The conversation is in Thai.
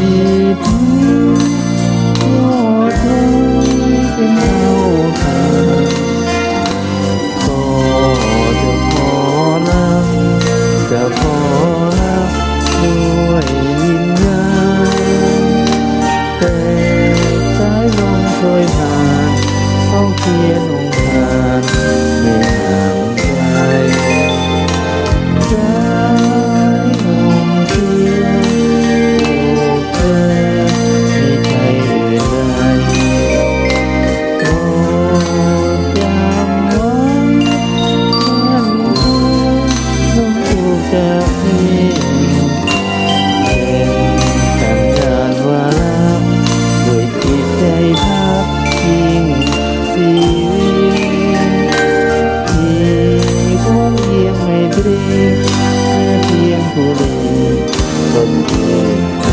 sleep. บุรีชนบุรี